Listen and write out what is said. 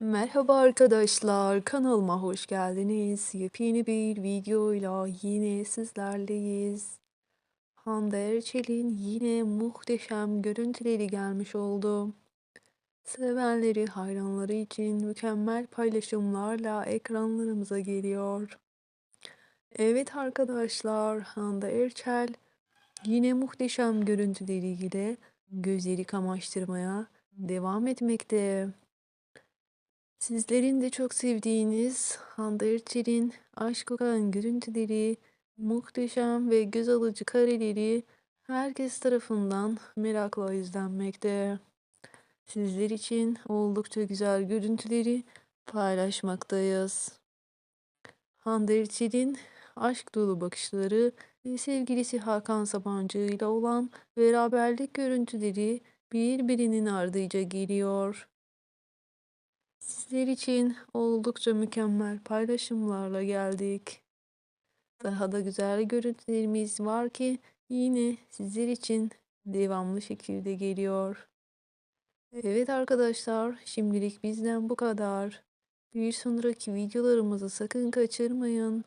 Merhaba arkadaşlar, kanalıma hoş geldiniz. Yepyeni bir videoyla yine sizlerleyiz. Hande Erçel'in yine muhteşem görüntüleri gelmiş oldu. Sevenleri, hayranları için mükemmel paylaşımlarla ekranlarımıza geliyor. Evet arkadaşlar, Hande Erçel yine muhteşem görüntüleriyle gözleri kamaştırmaya devam etmekte. Sizlerin de çok sevdiğiniz Hande Erçel'in aşk kokan görüntüleri, muhteşem ve göz alıcı kareleri herkes tarafından merakla izlenmekte. Sizler için oldukça güzel görüntüleri paylaşmaktayız. Hande Erçel'in aşk dolu bakışları ve sevgilisi Hakan Sabancı ile olan beraberlik görüntüleri birbirinin ardınca geliyor. Sizler için oldukça mükemmel paylaşımlarla geldik. Daha da güzel görüntülerimiz var ki yine sizler için devamlı şekilde geliyor. Evet arkadaşlar, şimdilik bizden bu kadar. Bir sonraki videolarımızı sakın kaçırmayın.